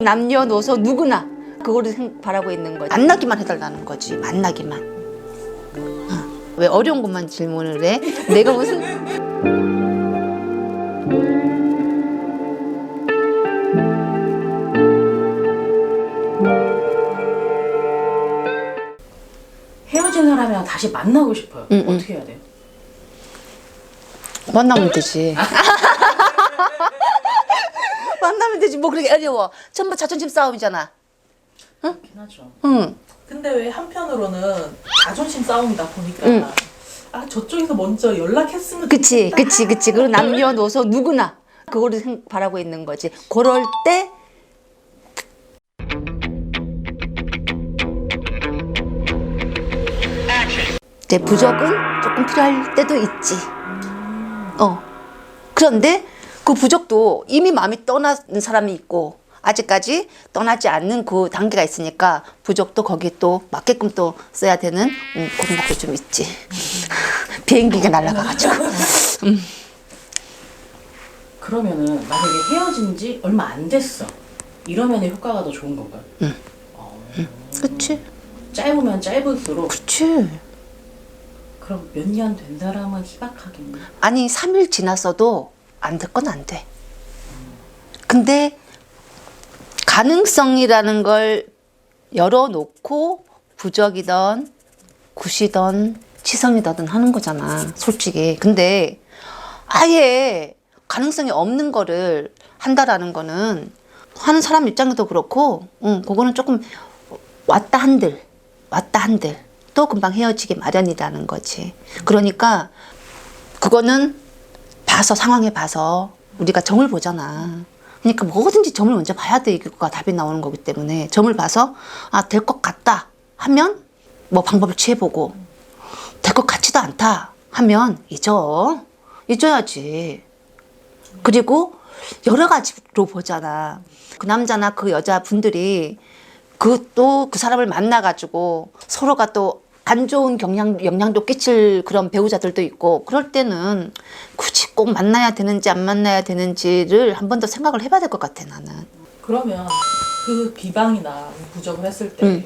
남녀노소 누구나 그거를 생- 바라고 있는 거지. 만나기만 해달라는 거지. 만나기만. 어. 왜 어려운 것만 질문을 해? 내가 무슨 헤어진 사람이랑 다시 만나고 싶어요. 응, 응. 어떻게 해야 돼요? 만나면 되지. 만나면 되지. 뭐 그렇게 어려워. 전부 자존심 싸움이잖아. 그렇긴 하죠. 응. 근데 왜 한편으로는 자존심 싸움이다 보니까 응. 아 저쪽에서 먼저 연락했으면 그치, 좋겠다. 그치, 그치. 그리고 남녀노소 누구나 그거를 생- 바라고 있는 거지. 그럴 때내 부적은 조금 필요할 때도 있지. 어. 그런데 그 부적도 이미 마음이 떠난 사람이 있고 아직까지 떠나지 않는 그 단계가 있으니까 부적도 거기 또 맞게끔 또 써야 되는 음, 그런 것도 좀 있지. 비행기가 날아가가지고. 그러면은 만약에 헤어진 지 얼마 안 됐어. 이러면 효과가 더 좋은 건가요? 그치? 짧으면 짧을수록 그치. 그럼 몇 년 된 사람은 희박하겠네. 아니, 3일 지났어도 안 될 건 안 돼. 근데 가능성이라는 걸 열어놓고 부적이던 굿이던 치성이든 하는 거잖아, 솔직히. 근데 아예 가능성이 없는 거를 한다라는 거는 하는 사람 입장에도 그렇고, 응, 그거는 조금 왔다 한들, 왔다 한들, 또 금방 헤어지기 마련이라는 거지. 그러니까 그거는 봐서 상황에 봐서 우리가 점을 보잖아. 그러니까 뭐든지 점을 먼저 봐야 돼 이거가 답이 나오는 거기 때문에 점을 봐서 아 될 것 같다 하면 뭐 방법을 취해보고 될 것 같지도 않다 하면 잊어 잊어야지. 그리고 여러 가지로 보잖아. 그 남자나 그 여자 분들이 그 또 그 사람을 만나가지고 서로가 또 안 좋은 경향, 영향도 끼칠 그런 배우자들도 있고 그럴 때는 굳이 꼭 만나야 되는지 안 만나야 되는지를 한 번 더 생각을 해봐야 될 것 같아 나는. 그러면 그 비방이나 부적을 했을 때 응.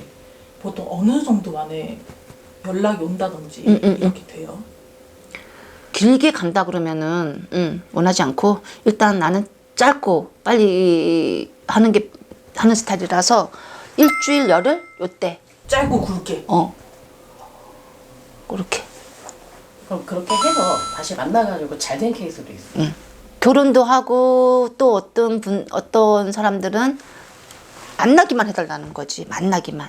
보통 어느 정도 만에 연락이 온다든지 응, 응, 이렇게 돼요? 길게 간다 그러면은 음, 원하지 않고 일단 나는 짧고 빨리 하는 게 하는 스타일이라서 일주일 열흘 요때 짧고 굵게 어 그렇게 그럼 그렇게 해서 다시 만나가지고 잘 된 케이스도 있어. 결혼도 하고 또 어떤 분 어떤 사람들은 만나기만 해달라는 거지 만나기만.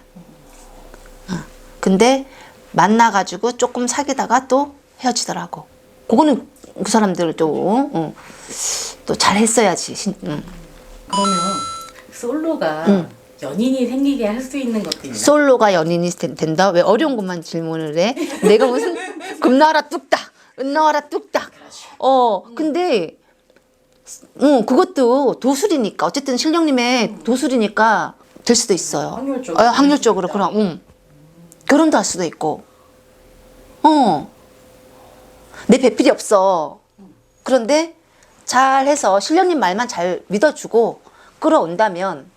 어. 근데 만나가지고 조금 사귀다가 또 헤어지더라고. 그거는 그 사람들을 또또 잘했어야지. 신- 응. 그러면 솔로가 응. 연인이 생기게 할 수 있는 것도 있나? 솔로가 연인이 된- 된다? 왜 어려운 것만 질문을 해? 내가 무슨 금나와라 뚝딱, 은나와라 뚝딱. 어, 근데 응, 그것도 도술이니까 어쨌든 신령님의 도술이니까 될 수도 있어요. 확률적으로. 어, 확률적으로 그럼 응. 결혼도 할 수도 있고. 어. 내 배필이 없어. 그런데 잘해서 신령님 말만 잘 믿어주고 끌어온다면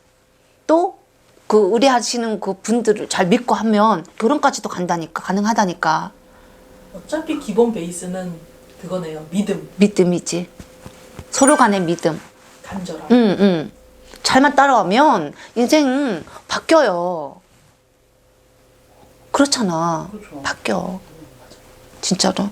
또 그 의뢰하시는 그 분들을 잘 믿고 하면 결혼까지도 간다니까 가능하다니까. 어차피 기본 베이스는 그거네요. 믿음. 믿음이지 서로 간의 믿음. 간절함. 응, 응. 잘만 따라오면 인생 바뀌어요. 그렇잖아. 그렇죠. 바뀌어. 진짜로